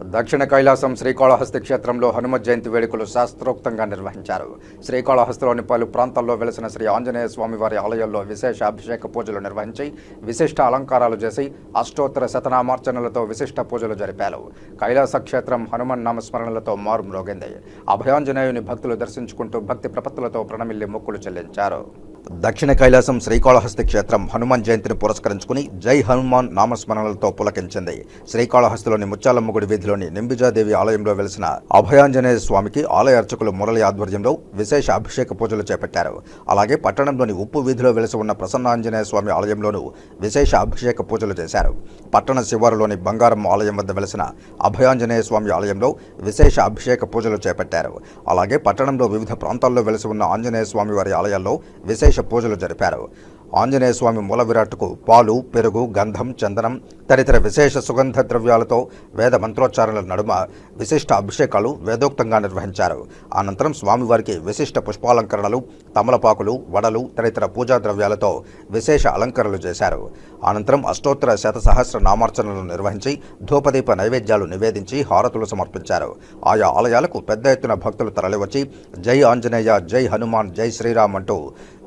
దక్షిణ కైలాసం శ్రీకాళహస్తి క్షేత్రంలో హనుమ జయంతి వేడుకలు శాస్త్రోక్తంగా నిర్వహించారు. శ్రీకాళహస్తిలోని పలు ప్రాంతాల్లో వెలసిన శ్రీ ఆంజనేయ స్వామివారి ఆలయాల్లో విశేష అభిషేక పూజలు నిర్వహించి విశిష్ట అలంకారాలు చేసి అష్టోత్తర శతనామార్చనలతో విశిష్ట పూజలు జరిపారు. కైలాస క్షేత్రం హనుమన్ నామస్మరణలతో మారుమ్రోగింది. అభయాంజనేయుని భక్తులు దర్శించుకుంటూ భక్తి ప్రపత్తులతో ప్రణమిల్లి మొక్కులు చెల్లించారు. దక్షిణ కైలాసం శ్రీకాళహస్తి క్షేత్రం హనుమాన్ జయంతిని పురస్కరించుకుని జై హనుమాన్ నామస్మరణలతో పులకించింది. శ్రీకాళహస్తిలోని ముచ్చాలమ్మగుడి వీధిలోని నింబిజాదేవి ఆలయంలో వెలిసిన అభయాంజనేయ స్వామికి ఆలయ అర్చకులు మురళి ఆధ్వర్యంలో విశేష అభిషేక పూజలు చేపట్టారు. అలాగే పట్టణంలోని ఉప్పు వీధిలో వెలిసి ఉన్న ప్రసన్నాంజనేయ స్వామి ఆలయంలోనూ విశేష అభిషేక పూజలు చేశారు. పట్టణ శివారులోని బంగారం ఆలయం వద్ద వెలిసిన అభయాంజనేయ స్వామి ఆలయంలో విశేష అభిషేక పూజలు చేపట్టారు. అలాగే పట్టణంలో వివిధ ప్రాంతాల్లో వెలిసి ఉన్న ఆంజనేయ స్వామి వారి ఆలయాల్లో విశేష పూజలు జరిపారు. ఆంజనేయ స్వామి మూల విరాట్కు పాలు పెరుగు గంధం చందనం తదితర విశేష సుగంధ ద్రవ్యాలతో వేద మంత్రోచ్చారణల నడుమ విశిష్ట అభిషేకాలు వేదోక్తంగా నిర్వహించారు. అనంతరం స్వామివారికి విశిష్ట పుష్పాలంకరణలు తమలపాకులు వడలు తదితర పూజా ద్రవ్యాలతో విశేష అలంకరణలు చేశారు. అనంతరం అష్టోత్తర శతసహస్ర నామార్చనలు నిర్వహించి ధూపదీప నైవేద్యాలు నివేదించి హారతులు సమర్పించారు. ఆయా ఆలయాలకు పెద్ద ఎత్తున భక్తులు తరలివచ్చి జై ఆంజనేయ జై హనుమాన్ జై శ్రీరామ్ అంటూ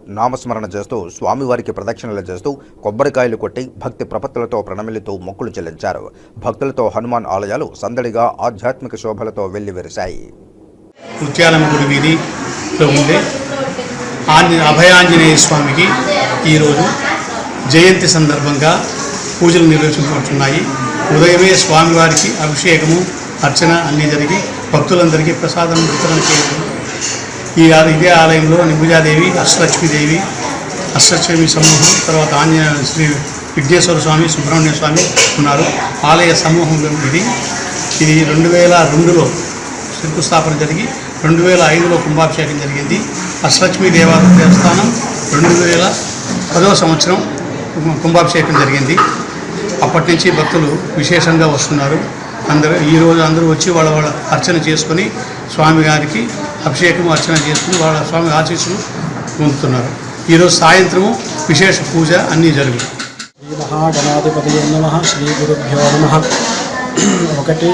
నామస్మరణ చేస్తూ స్వామివారికి ప్రదక్షిణలు చేస్తూ కొబ్బరికాయలు కొట్టి భక్తి ప్రపత్తులతో ప్రణమిలితో మొక్కులు చెల్లించారు. భక్తులతో హనుమాన్ ఆలయాలు సందడిగా ఆధ్యాత్మిక శోభలతో వెల్లివిరిశాయి. ముత్యాలమ్మ గుడి వీధిలో ఉండే అభయాంజనేయ స్వామికి ఈరోజు జయంతి సందర్భంగా పూజలు నిర్వహించబడుతున్నాయి. ఉదయమే స్వామివారికి అభిషేకము అర్చన అన్నీ జరిగి భక్తులందరికీ ప్రసాదం వితరణ చేయడం ఈ ఆ- ఇదే ఆలయంలో నింబుజాదేవి అష్టలక్ష్మీదేవి అష్టలక్ష్మి సమూహం తర్వాత ఆంజనేయ శ్రీ విఘ్నేశ్వర స్వామి సుబ్రహ్మణ్య స్వామి ఉన్నారు. ఆలయ సమూహం ఇది. ఇది రెండు వేల రెండులో శంకుస్థాపన జరిగి రెండు వేల ఐదులో కుంభాభిషేకం జరిగింది. అష్టలక్ష్మి దేవా దేవస్థానం రెండు వేల పదవ సంవత్సరం కుంభాభిషేకం జరిగింది. అప్పటి నుంచి భక్తులు విశేషంగా వస్తున్నారు. అందరూ ఈరోజు అందరూ వచ్చి వాళ్ళ వాళ్ళ అర్చన చేసుకొని స్వామి గారికి అభిషేకం అర్చన చేసుకుని వాళ్ళ స్వామి ఆశీస్సులు పొందుతున్నారు. ఈరోజు సాయంత్రము విశేష పూజ అన్నీ జరిగాయి శ్రీ మహాగణాధిపతి నమ. శ్రీ గురుభ్యో నమ. ఒకటి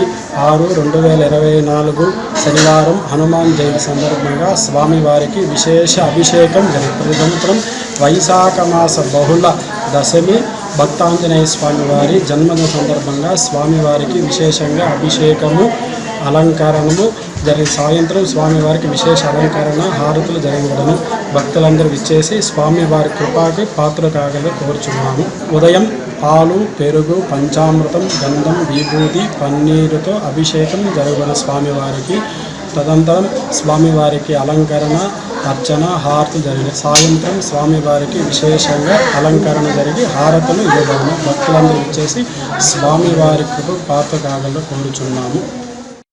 ఆరు రెండు వేల ఇరవై నాలుగు శనివారం హనుమాన్ జయంతి సందర్భంగా స్వామివారికి విశేష అభిషేకం జరిగింది. సంవత్సరం వైశాఖ మాస బహుళ దశమి భక్తాంజనేయ స్వామివారి జన్మదిన సందర్భంగా స్వామివారికి విశేషంగా అభిషేకము అలంకరణము జరిగిన సాయంత్రం స్వామివారికి విశేష అలంకరణ హారతులు జరగబడను భక్తులందరూ విచ్చేసి స్వామివారి కృపాకి పాత్ర కాగలు కోరుచున్నాము. ఉదయం పాలు పెరుగు పంచామృతం గంధం విభూతి పన్నీరుతో అభిషేకం జరగబడిన స్వామివారికి. తదనంతరం స్వామివారికి అలంకరణ అర్చన హారతి జరిగిన సాయంత్రం స్వామివారికి విశేషంగా అలంకరణ జరిగి హారతులు ఇవ్వబడిన. భక్తులందరూ ఇచ్చేసి స్వామివారి కృప పాత్ర కాగలు కోరుచున్నాము.